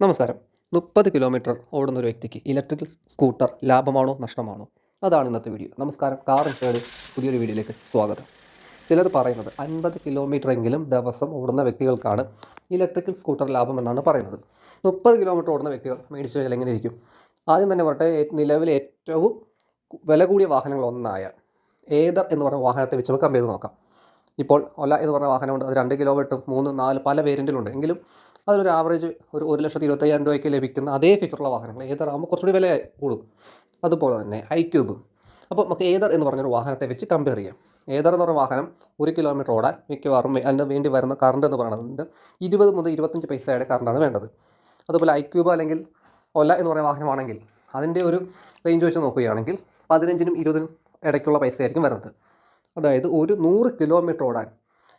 നമസ്കാരം. മുപ്പത് കിലോമീറ്റർ ഓടുന്ന ഒരു വ്യക്തിക്ക് ഇലക്ട്രിക്കൽ സ്കൂട്ടർ ലാഭമാണോ നഷ്ടമാണോ? അതാണ് ഇന്നത്തെ വീഡിയോ. നമസ്കാരം. കാർ ഇൻഷുറൻസ് പുതിയൊരു വീഡിയോയിലേക്ക് സ്വാഗതം. ചിലർ പറയുന്നത് അൻപത് കിലോമീറ്റർ എങ്കിലും ദിവസം ഓടുന്ന വ്യക്തികൾക്കാണ് ഇലക്ട്രിക്കൽ സ്കൂട്ടർ ലാഭം എന്നാണ് പറയുന്നത്. മുപ്പത് കിലോമീറ്റർ ഓടുന്ന വ്യക്തികൾ മേടിച്ചു കഴിഞ്ഞാൽ എങ്ങനെ ഇരിക്കും? ആദ്യം തന്നെ പറയട്ടെ നിലവിലെ ഏറ്റവും വില കൂടിയ വാഹനങ്ങൾ ഒന്നായ ഏതർ എന്ന് പറഞ്ഞ വാഹനത്തെ വെച്ച് നമുക്ക് കമ്പയർ നോക്കാം. ഇപ്പോൾ ഒല എന്ന് പറഞ്ഞ വാഹനമുണ്ട്. അത് രണ്ട് കിലോമീറ്റർ മൂന്ന് നാല് പല വേരിയന്റിലുണ്ട് എങ്കിലും അതിലൊരു ആവറേജ് ഒരു ഒരു ലക്ഷത്തി ഇരുപത്തയ്യായിരം രൂപയ്ക്ക് ലഭിക്കുന്ന അതേ ഫീച്ചറുള്ള വാഹനങ്ങൾ. ഏതറാകുമ്പോൾ കുറച്ചുകൂടി വില കൂടും. അതുപോലെ തന്നെ ഐ ക്യൂബ് അപ്പോൾ നമുക്ക് ഏതർ എന്ന് പറഞ്ഞൊരു വാഹനത്തെ വെച്ച് കമ്പയർ ചെയ്യാം. ഏതർ എന്ന് പറഞ്ഞ വാഹനം ഒരു കിലോമീറ്റർ ഓടാൻ മിക്കവാറും അതിന് വേണ്ടി വരുന്ന കറണ്ട് എന്ന് പറയുന്നത് ഇരുപത് മുതൽ ഇരുപത്തഞ്ച് പൈസയുടെ കറണ്ടാണ് വേണ്ടത്. അതുപോലെ ഐ ക്യൂബ് അല്ലെങ്കിൽ ഒല എന്ന് പറയുന്ന വാഹനമാണെങ്കിൽ അതിന്റെ ഒരു റേഞ്ച് വെച്ച് നോക്കുകയാണെങ്കിൽ പതിനഞ്ചിനും ഇരുപതിനും ഇടയ്ക്കുള്ള പൈസയായിരിക്കും വരുന്നത്. അതായത് ഒരു നൂറ് കിലോമീറ്റർ ഓടാൻ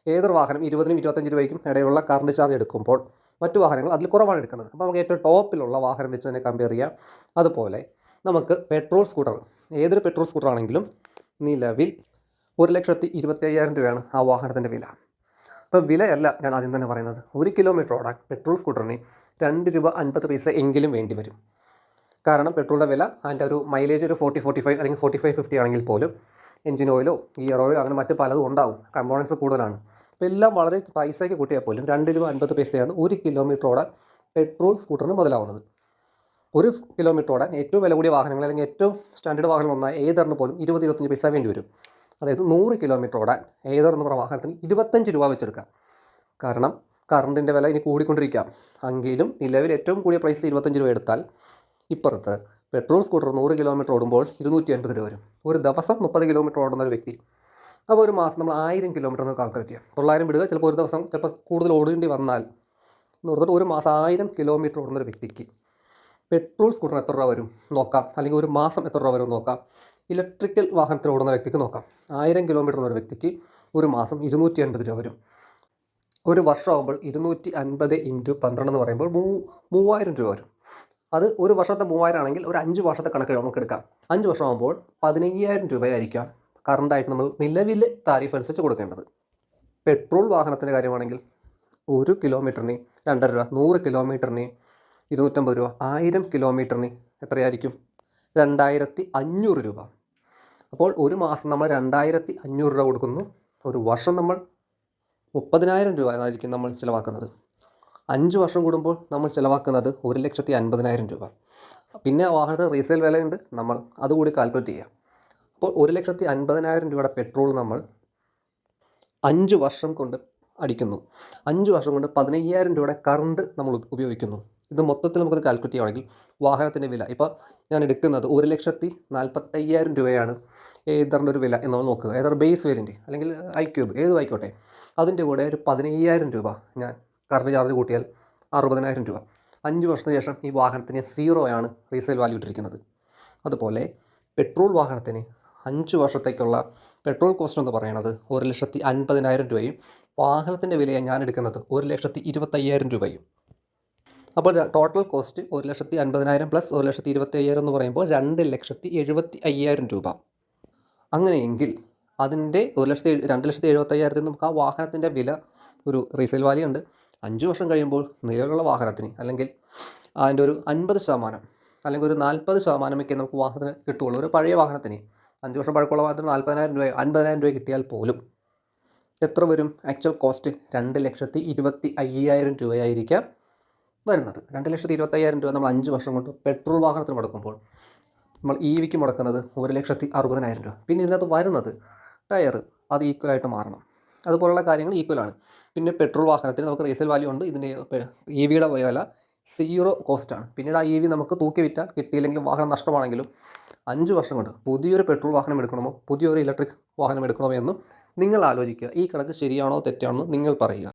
ഏതൊരു വാഹനം ഇരുപതിനും ഇരുപത്തഞ്ച് രൂപയ്ക്കും ഇടയിലുള്ള കറണ്ട് ചാർജ് എടുക്കുമ്പോൾ മറ്റു വാഹനങ്ങൾ അതിൽ കുറവാണ് എടുക്കുന്നത്. അപ്പോൾ നമുക്ക് ഏറ്റവും ടോപ്പിലുള്ള വാഹനം വെച്ച് തന്നെ കമ്പയർ ചെയ്യാം. അതുപോലെ നമുക്ക് പെട്രോൾ സ്കൂട്ടർ ഏതൊരു പെട്രോൾ സ്കൂട്ടർ ആണെങ്കിലും നിലവിൽ ഒരു ലക്ഷത്തി ഇരുപത്തി അയ്യായിരം രൂപയാണ് ആ വാഹനത്തിന്റെ വില. അപ്പോൾ വിലയല്ല ഞാൻ ആദ്യം തന്നെ പറയുന്നത്. ഒരു കിലോമീറ്റർ ഓടാൻ പെട്രോൾ സ്കൂട്ടറിന് രണ്ട് രൂപ അൻപത് പൈസ എങ്കിലും വേണ്ടി വരും. കാരണം പെട്രോളിന്റെ വില അതിന്റെ ഒരു മൈലേജ് ഒരു ഫോർട്ടി ഫോർട്ടി ഫൈവ് അല്ലെങ്കിൽ ഫോർട്ടി ഫൈവ് ഫിഫ്റ്റി ആണെങ്കിൽ പോലും എഞ്ചിൻ ഓയിലോ ഗിയർ ഓയിലോ അങ്ങനെ മറ്റ് പലതും ഉണ്ടാവും. കമ്പോണൻസ് കൂടുതലാണ്. അപ്പോൾ എല്ലാം വളരെ പൈസയ്ക്ക് കൂട്ടിയാൽ പോലും രണ്ട് രൂപ അൻപത് പൈസയാണ് ഒരു കിലോമീറ്റർ ഓടാൻ പെട്രോൾ സ്കൂട്ടറിന് മുതലാവുന്നത്. ഒരു കിലോമീറ്റർ ഓടാൻ ഏറ്റവും വില കൂടിയ വാഹനങ്ങൾ അല്ലെങ്കിൽ ഏറ്റവും സ്റ്റാൻഡേർഡ് വാഹനം ഒന്നായ ഏതറിന് പോലും ഇരുപത് ഇരുപത്തഞ്ച് പൈസ വേണ്ടി വരും. അതായത് നൂറ് കിലോമീറ്റർ ഓടാൻ ഏതർ എന്ന് പറഞ്ഞ വാഹനത്തിന് ഇരുപത്തഞ്ച് രൂപ വെച്ചെടുക്കാം. കാരണം കറണ്ടിന്റെ വില ഇനി കൂടിക്കൊണ്ടിരിക്കാം. എങ്കിലും നിലവിൽ ഏറ്റവും കൂടിയ പ്രൈസ് ഇരുപത്തഞ്ച് രൂപ എടുത്താൽ ഇപ്പുറത്ത് പെട്രോൾ സ്കൂട്ടർ നൂറ് കിലോമീറ്റർ ഓടുമ്പോൾ ഇരുന്നൂറ്റി അൻപത് രൂപ വരും. ഒരു ദിവസം മുപ്പത് കിലോമീറ്റർ ഓടുന്ന ഒരു വ്യക്തി അപ്പോൾ ഒരു മാസം നമ്മൾ ആയിരം കിലോമീറ്റർ എന്ന് കാൽക്കുലേറ്റ് ചെയ്യാം. തൊള്ളായിരം വിടുക ചിലപ്പോൾ ഒരു ദിവസം ചിലപ്പോൾ കൂടുതൽ ഓടേണ്ടി വന്നാൽ എന്ന് പറഞ്ഞിട്ട് ഒരു മാസം ആയിരം കിലോമീറ്റർ ഓടുന്ന ഒരു വ്യക്തിക്ക് പെട്രോൾ സ്കൂട്ടർ എത്ര രൂപ വരും നോക്കാം. അല്ലെങ്കിൽ ഒരു മാസം എത്ര രൂപ വരും നോക്കാം. ഇലക്ട്രിക്കൽ വാഹനത്തിൽ ഓടുന്ന വ്യക്തിക്ക് നോക്കാം. ആയിരം കിലോമീറ്റർ ഉള്ള ഒരു വ്യക്തിക്ക് ഒരു മാസം ഇരുന്നൂറ്റി അൻപത് രൂപ വരും. ഒരു വർഷമാകുമ്പോൾ ഇരുന്നൂറ്റി അൻപത് ഇന്റു പന്ത്രണ്ട് എന്ന് പറയുമ്പോൾ മൂ മൂവായിരം രൂപ വരും. അത് ഒരു വർഷത്തെ മൂവായിരം ആണെങ്കിൽ ഒരു അഞ്ച് വർഷത്തെ കണക്ക് നമുക്ക് എടുക്കാം. അഞ്ച് വർഷമാകുമ്പോൾ പതിനയ്യായിരം രൂപയായിരിക്കാം. കറണ്ടായിട്ട് നമ്മൾ നിലവിലെ താരിഫ് അനുസരിച്ച് കൊടുക്കേണ്ടത്. പെട്രോൾ വാഹനത്തിന്റെ കാര്യമാണെങ്കിൽ ഒരു കിലോമീറ്ററിന് രണ്ടര രൂപ നൂറ് കിലോമീറ്ററിന് ഇരുന്നൂറ്റമ്പത് രൂപ ആയിരം കിലോമീറ്ററിന് എത്രയായിരിക്കും? രണ്ടായിരത്തി അഞ്ഞൂറ് രൂപ. അപ്പോൾ ഒരു മാസം നമ്മൾ രണ്ടായിരത്തി അഞ്ഞൂറ് രൂപ കൊടുക്കുന്നു. ഒരു വർഷം നമ്മൾ മുപ്പതിനായിരം രൂപ എന്നായിരിക്കും നമ്മൾ ചിലവാക്കുന്നത്. അഞ്ച് വർഷം കൂടുമ്പോൾ നമ്മൾ ചിലവാക്കുന്നത് ഒരു ലക്ഷത്തി അൻപതിനായിരം രൂപ. പിന്നെ വാഹനത്തിന് റീസെയിൽ വിലയുണ്ട്. നമ്മൾ അതുകൂടി കാൽക്കുലേറ്റ് ചെയ്യാം. അപ്പോൾ ഒരു ലക്ഷത്തി അൻപതിനായിരം രൂപയുടെ പെട്രോൾ നമ്മൾ അഞ്ച് വർഷം കൊണ്ട് അടിക്കുന്നു. അഞ്ച് വർഷം കൊണ്ട് പതിനയ്യായിരം രൂപയുടെ കറണ്ട് നമ്മൾ ഉപയോഗിക്കുന്നു. ഇത് മൊത്തത്തിൽ നമുക്കത് കാൽക്കുലേറ്റ് ചെയ്യുകയാണെങ്കിൽ വാഹനത്തിന്റെ വില. ഇപ്പോൾ ഞാൻ എടുക്കുന്നത് ഒരു ലക്ഷത്തി നാൽപ്പത്തയ്യായിരം രൂപയാണ് ഏതറിന്റെ ഒരു വില എന്ന് നോക്കുക. ഏതർ ബേസ് വേരിയന്റ് അല്ലെങ്കിൽ ഐ ക്യൂബ് ഏതും ആയിക്കോട്ടെ. അതിന്റെ കൂടെ ഒരു പതിനയ്യായിരം രൂപ ഞാൻ കറണ്ട് ചാർജ് കൂട്ടിയാൽ അറുപതിനായിരം രൂപ. അഞ്ച് വർഷത്തിന് ശേഷം ഈ വാഹനത്തിന് ആണ് റീസെയിൽ വാല്യൂ ഇട്ടിരിക്കുന്നത്. അതുപോലെ പെട്രോൾ വാഹനത്തിന് അഞ്ച് വർഷത്തേക്കുള്ള പെട്രോൾ കോസ്റ്റ് എന്ന് പറയുന്നത് ഒരു ലക്ഷത്തി അൻപതിനായിരം രൂപയും വാഹനത്തിന്റെ വിലയാണ് ഞാൻ എടുക്കുന്നത് ഒരു ലക്ഷത്തി ഇരുപത്തയ്യായിരം രൂപയും. അപ്പോൾ ടോട്ടൽ കോസ്റ്റ് ഒരു ലക്ഷത്തി അൻപതിനായിരം പ്ലസ് ഒരു ലക്ഷത്തി ഇരുപത്തി അയ്യായിരം എന്ന് പറയുമ്പോൾ രണ്ട് ലക്ഷത്തി എഴുപത്തി അയ്യായിരം രൂപ. അങ്ങനെയെങ്കിൽ അതിന്റെ ഒരു ലക്ഷത്തി രണ്ട് ലക്ഷത്തി എഴുപത്തയ്യായിരത്തിൽ നമുക്ക് ആ വാഹനത്തിന്റെ വില ഒരു റീസെയിൽ വാല്യൂ ഉണ്ട്. അഞ്ച് വർഷം കഴിയുമ്പോൾ നിലവിലുള്ള വാഹനത്തിന് അല്ലെങ്കിൽ അതിന്റെ ഒരു അൻപത് ശതമാനം അല്ലെങ്കിൽ ഒരു നാൽപ്പത് ശതമാനമൊക്കെ നമുക്ക് വാഹനത്തിന് കിട്ടുകയുള്ളൂ. ഒരു പഴയ വാഹനത്തിന് അഞ്ച് വർഷം പഴക്കമുള്ള മാത്രം നാൽപ്പതിനായിരം രൂപ അൻപതിനായിരം രൂപ കിട്ടിയാൽ പോലും എത്ര വരും? ആക്ച്വൽ കോസ്റ്റ് രണ്ട് ലക്ഷത്തി ഇരുപത്തി അയ്യായിരം രൂപയായിരിക്കാം വരുന്നത്. രണ്ട് ലക്ഷത്തി ഇരുപത്തി അയ്യായിരം രൂപ നമ്മൾ അഞ്ച് വർഷം കൊണ്ട് പെട്രോൾ വാഹനത്തിന് മുടക്കുമ്പോൾ നമ്മൾ ഇ വിക്ക് മുടക്കുന്നത് ഒരു ലക്ഷത്തി അറുപതിനായിരം രൂപ. പിന്നെ ഇതിനകത്ത് വരുന്നത് ടയർ അത് ഈക്വലായിട്ട് മാറണം. അതുപോലുള്ള കാര്യങ്ങൾ ഈക്വലാണ് പിന്നെ പെട്രോൾ വാഹനത്തിന് നമുക്ക് റീസെൽ വാല്യൂ ഉണ്ട്. ഇതിന്റെ ഇ വിയുടെ വില സീറോ കോസ്റ്റാണ് പിന്നീട് ആ ഇ വി നമുക്ക് തൂക്കി വിറ്റാൽ കിട്ടിയില്ലെങ്കിൽ വാഹനം നഷ്ടമാണെങ്കിലും അഞ്ച് വർഷം കൊണ്ട് പുതിയൊരു പെട്രോൾ വാഹനം എടുക്കണമോ പുതിയൊരു ഇലക്ട്രിക് വാഹനം എടുക്കണമോ എന്നും നിങ്ങൾ ആലോചിക്കുക. ഈ കണക്ക് ശരിയാണോ തെറ്റാണോ നിങ്ങൾ പറയുക.